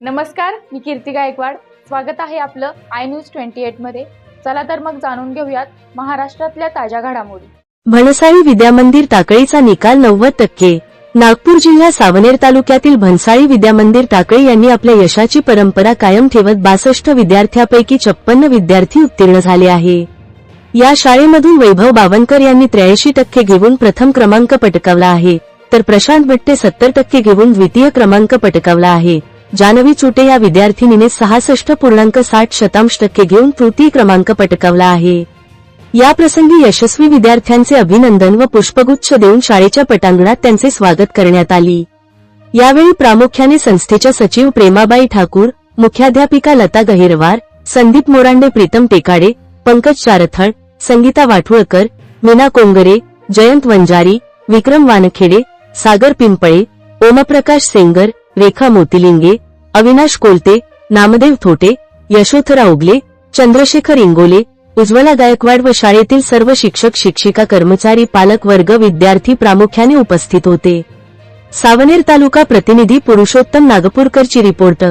नमस्कार मी कीर्ती गायकवाड. स्वागत आहे आपलं आय न्यूज ट्वेंटी एटमध्ये. चला तर मग जाणून घेऊयात महाराष्ट्रातल्या ताज्या घडामोडी. भणसाळी विद्यामंदिर टाकळीचा निकाल नव्वद टक्के. नागपूर जिल्ह्या सावनेर तालुक्यातील भनसाळी विद्यामंदिर ताकळी यांनी आपल्या यशाची परंपरा कायम ठेवत बासष्ट विद्यार्थ्यापैकी छप्पन्न विद्यार्थी उत्तीर्ण झाले आहे. या शाळेमधून वैभव बावनकर यांनी त्र्याऐंशी टक्के घेऊन प्रथम क्रमांक पटकावला आहे तर प्रशांत बट्टे सत्तर टक्के घेऊन द्वितीय क्रमांक पटकावला आहे. जानवी चुटे या विद्यार्थिनीने सहासष्ट पूर्णांक साठ शतांश टक्के घेऊन तृतीय क्रमांक पटकावला आहे. या प्रसंगी यशस्वी विद्यार्थ्यांचे अभिनंदन व पुष्पगुच्छ देऊन शाळेच्या पटांगणात त्यांचे स्वागत करण्यात आली. यावेळी प्रामुख्याने संस्थेच्या सचिव प्रेमाबाई ठाकूर मुख्याध्यापिका लता गहिरवार संदीप मोरांडे प्रीतम टेकाडे पंकज चारथळ संगीता वाठुळकर मीना कोंगरे जयंत वंजारी विक्रम वानखेडे सागर पिंपळे ओमप्रकाश सेंगर रेखा मोतीलिंगे अविनाश कोलते नामदेव थोटे यशोथराव उगले चंद्रशेखर इंगोले उज्ज्वला गायकवाड व शाळेतील सर्व शिक्षक शिक्षिका कर्मचारी पालक वर्ग विद्यार्थी प्रामुख्याने उपस्थित होते. सावनेर तालुका प्रतिनिधी पुरुषोत्तम नागपूरकरची रिपोर्ट